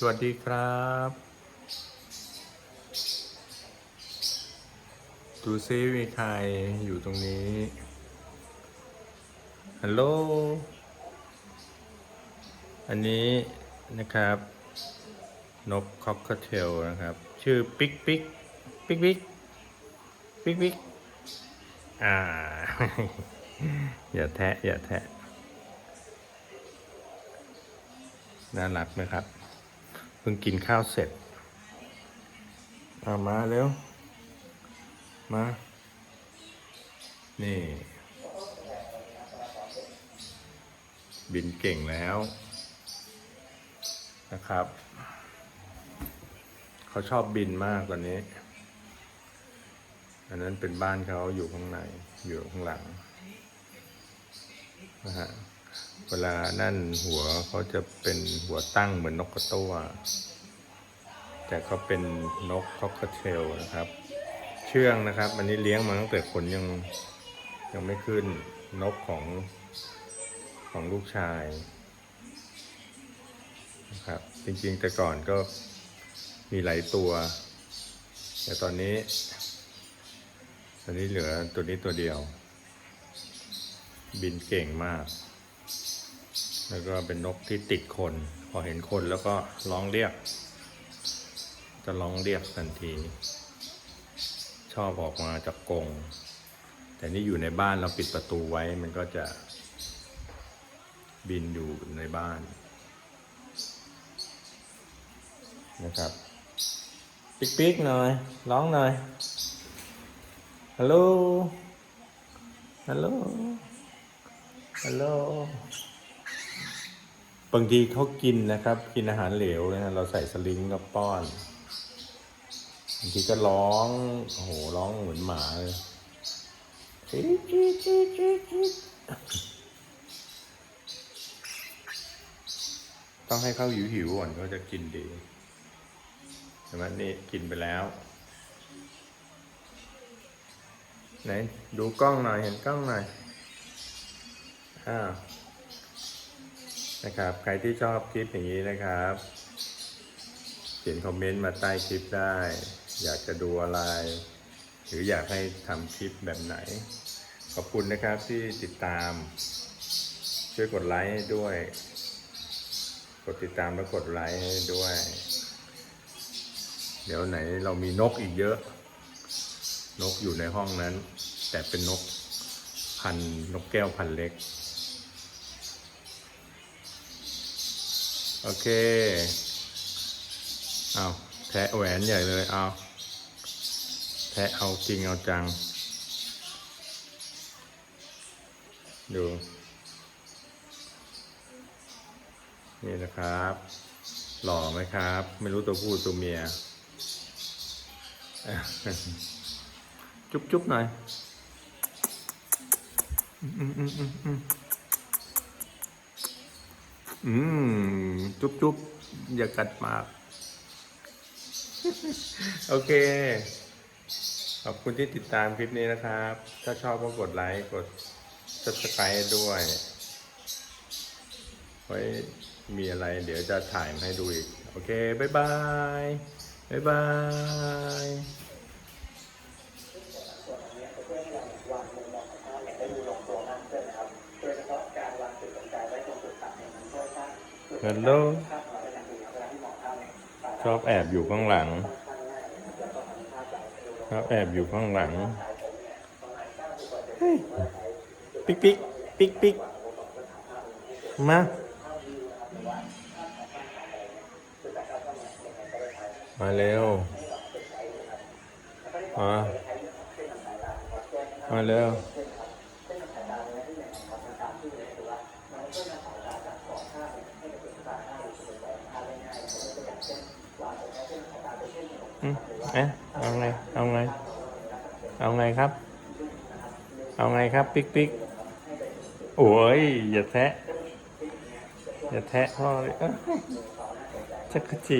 สวัสดีครับดูซิมีใครอยู่ตรงนี้ ฮัลโหล อันนี้นะครับ นกคอกเทลนะครับ ชื่อปิ๊กปิ๊กปิ๊กปิ๊กปิ๊กปิ๊กอ่า อย่าแทะ อย่าแทะ น่ารักไหมครับ พิ่งกินข้าวเสร็จอามาเร็ว มา นี่ บินเก่งแล้วนะครับ เขาชอบบินมากตอนนี้ อันนั้นเป็นบ้านเขาอยู่ข้างใน อยู่ข้างหลังนะฮะ เวลานั่นหัวเขาจะเป็นหัวตั้งเหมือนนกกระตั้วแต่เขาเป็นนกคอกเทลนะครับ เชื่องนะครับ อันนี้เลี้ยงมาตั้งแต่ขนยังยังไม่ขึ้นนกของของลูกชายนะครับ จริงๆแต่ก่อนก็มีหลายตัว แต่ตอนนี้ ตอนนี้เหลือตัวนี้ตัวเดียว บินเก่งมาก แล้วก็เป็นนกที่ติดคน พอเห็นคนแล้วก็ร้องเรียก จะร้องเรียกทันที ชอบออกมาจากกรงแต่นี่อยู่ในบ้านเราปิดประตูไว้มันก็จะบินอยู่ในบ้านนะครับปิ๊กปิ๊กหน่อย ร้องหน่อย ฮัลโหล ฮัลโหล ฮัลโหล บางทีเขากินนะครับ กินอาหารเหลวนะเราใส่สลิงกับป้อนบางทีก็ร้องโอ้โหร้องเหมือนหมาเลยต้องให้เขาหิวหิวก่อนเขาจะกินดีเห็นไหมนี่กินไปแล้วไหนดูกล้องหน่อยเห็นกล้องหน่อยอ้า นะครับ ใครที่ชอบคลิปอย่างนี้นะครับเขียนคอมเมนต์มาใต้คลิปได้ อยากจะดูอะไร หรืออยากให้ทำคลิปแบบไหน ขอบคุณนะครับที่ติดตาม ช่วยกดไลค์ให้ด้วย กดติดตามแล้วกดไลค์ให้ด้วย เดี๋ยวไหนเรามีนกอีกเยอะ นกอยู่ในห้องนั้น แต่เป็นนกพันนกแก้วพันเล็ก โอเคเอาแทะแหวนใหญ่เลยเอาแทะเอาจริงเอาจัง ดู นี่นะครับ หล่อไหมครับ ไม่รู้ตัวผู้ตัวเมีย จุ๊บจุ๊บหน่อย อืมอืมอืมอืม อืม จุ๊บจุ๊บอย่ากัดมาก โอเค ขอบคุณที่ติดตามคลิปนี้นะครับ ถ้าชอบก็กดไลค์ กด subscribe ด้วย ไว้มีอะไรเดี๋ยวจะถ่ายมาให้ดูอีก โอเค บ๊ายบาย บ๊ายบาย ฮัลโหลชอบแอบอยู่ข้างหลังชอบแอบอยู่ข้างหลังปิ๊กปิ๊กปิ๊กปิ๊กมามาเร็วมามาเร็ว เอ๊ะเอาไง เอาไง เอาไงครับ เอาไงครับ ปิ๊กปิ๊กโอ้ย อย่าแทะ อย่าแทะพ่อเลยชักรจี